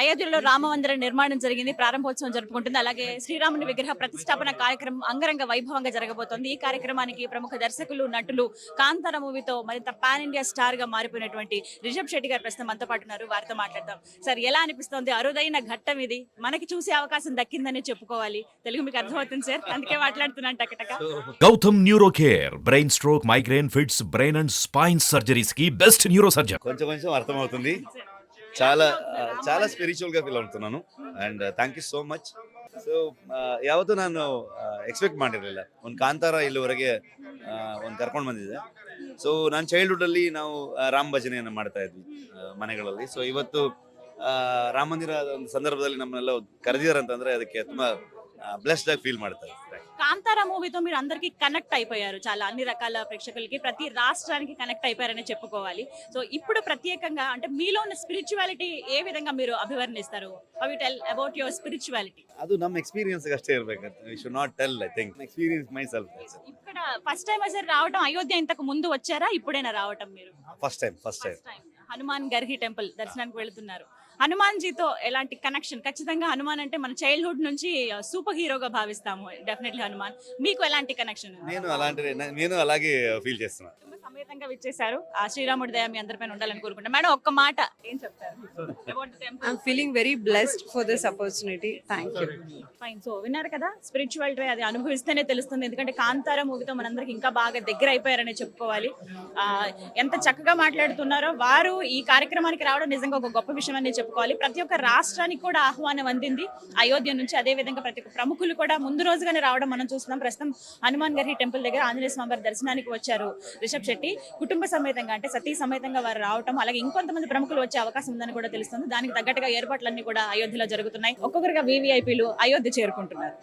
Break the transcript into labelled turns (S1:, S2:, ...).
S1: అయోధ్యలో రామ మందిర నిర్మాణం జరిగింది ప్రారంభోత్సవం జరుపుకుంటుంది. అలాగే శ్రీరాముని విగ్రహ ప్రతిష్టాపన కార్యక్రమం అంగరంగ వైభవంగా జరగబోతోంది. ఈ కార్యక్రమానికి ప్రముఖ దర్శకులు నటులు కాంతార మూవీతో మరింత పాన్ ఇండియా స్టార్గా మారిపోయినటువంటి రిషబ్ శెట్టి గారు ప్రస్తుతం మనతో పాటు ఉన్నారు. వారితో మాట్లాడదాం. సార్ ఎలా అనిపిస్తోంది? అరుదైన ఘట్టం ఇది. మనకి చూసే అవకాశం దక్కిందని చెప్పుకోవాలి. తెలుగు మీకు అర్థమవుతుంది సార్. అందుకే మాట్లాడుతున్నాను టకటక.
S2: Gautam neuro care brain stroke migraine fits brain and spine సర్జరీస్కి best neuro surgeon
S3: కొంచెం కొంచెం అర్థమవుతుంది. చాలా ಆ, చాలా ಸ್ಪಿರಿಚುವಲ್ గా feel ಆಗ್ತಾನು and thank you so much so ಯಾವತ್ತೂ ನಾನು ಎಕ್ಸ್ಪೆಕ್ಟ್ ಮಾಡಿರಲಿಲ್ಲ ಒಂದು ಕಾಂತಾರ ಇಲ್ಲಿವರೆಗೆ ಒಂದು ಕರ್ಕೊಂಡು ಬಂದಿದೆ ಸೊ ನಾನು ಚೈಲ್ಡ್ಹುಡ್ ಅಲ್ಲಿ ನಾವು ಆ, ರಾಮ ಭಜನೆಯನ್ನು ಮಾಡ್ತಾ ಇದ್ವಿ ಆ, ಮನೆಗಳಲ್ಲಿ ಸೊ ಇವತ್ತು ಆ, ರಾಮ ಮಂದಿರ ಒಂದು ಸಂದರ್ಭದಲ್ಲಿ ನಮ್ಮನ್ನೆಲ್ಲ ಕರೆದಿದ್ದಾರೆ ಅಂತಂದ್ರೆ ಅದಕ್ಕೆ ತುಂಬಾ ಬ್ಲೆಸ್ಡ್ ಆಗಿ ಫೀಲ್ ಮಾಡ್ತಾ ಇದ್ದೆ
S1: కాంతారా మూవీతో మీరు అందరికి కనెక్ట్ అయిపోయారు చాలా అన్ని రకాల ప్రేక్షకులకి ప్రతి రాష్ట్రానికి కనెక్ట్ అయిపోయారని చెప్పుకోవాలి సో ఇప్పుడు ప్రత్యేకంగా అంటే మీలో ఉన్న స్పిరిచువాలిటీ ఏ విధంగా మీరు అభివర్ణిస్తారు అవి టెల్ అబౌట్ యువర్ స్పిరిచువాలిటీ
S3: ಅದು ನಮ್ಮ ಎಕ್ಸ್ಪೀರಿಯನ್ಸ್ ಅಷ್ಟೇ ಇರ್ಬೇಕಂತ we should not tell I think experience my self
S1: ఇక్కడ ఫస్ట్ టైం అసలు రావటం అయోధ్య ఇంతకు ముందు వచ్చారా ఇప్పుడైనా రావటం మీరు
S3: first time first time
S1: First time. Hanuman Garhi temple దర్శనానికి వెళ్తున్నారు హనుమాన్ జీతో ఎలాంటి కనెక్షన్ ఖచ్చితంగా హనుమాన్ అంటే మన చైల్డ్హుడ్ నుంచి సూపర్ హీరోగా భావిస్తాము. డెఫినెట్లీ హనుమాన్. మీకు ఎలాంటి కనెక్షన్
S3: నేను అలాంటి నేను అలాగే ఫీల్ చేస్తున్నా.
S1: సమేతంగా విచ్చేశారు. ఆ శ్రీరాముడి దయ మీ అందరిపైన ఉండాలని కోరుకుంటా మేడం ఒక్క మాట ఏం చెప్తారు?
S4: Feeling very blessed for this opportunity. Thank you.
S1: Fine so విన్నారు కదా స్పిరిచువాలిటీ అది అనుభవిస్తేనే తెలుస్తుంది. ఎందుకంటే కాంతార మూవీతో మనందరికి ఇంకా బాగా దగ్గర అయిపోయారని చెప్పుకోవాలి. ఆ, ఎంత చక్కగా మాట్లాడుతున్నారో వారు ఈ కార్యక్రమానికి రావడం నిజంగా ఒక గొప్ప విషయం అని చెప్పుకోవాలి. ప్రతి ఒక్క రాష్ట్రానికి కూడా ఆహ్వానం అందింది. అయోధ్య నుంచి అదే విధంగా ప్రతి ఒక్క ప్రముఖులు కూడా ముందు రోజుగానే రావడం మనం చూస్తున్నాం. ప్రస్తుతం హనుమాన్ గారి టెంపుల్ దగ్గర ఆంజనేయ స్వామి వారి దర్శనానికి వచ్చారు. రిషబ్ శెట్టి కుటుంబ సమేతంగా అంటే సతీ సమేతంగా వారు రావటం అలాగే ఇంకొంతమంది ప్రముఖులు వచ్చే అవకాశం ఉందని కూడా తెలుస్తుంది. దానికి తగ్గట్టుగా ఏర్పాట్లన్నీ కూడా అయోధ్యలో జరుగుతున్నాయి. ఒక్కొక్కరుగా వీవీఐపీలు అయోధ్య చేరుకుంటున్నారు.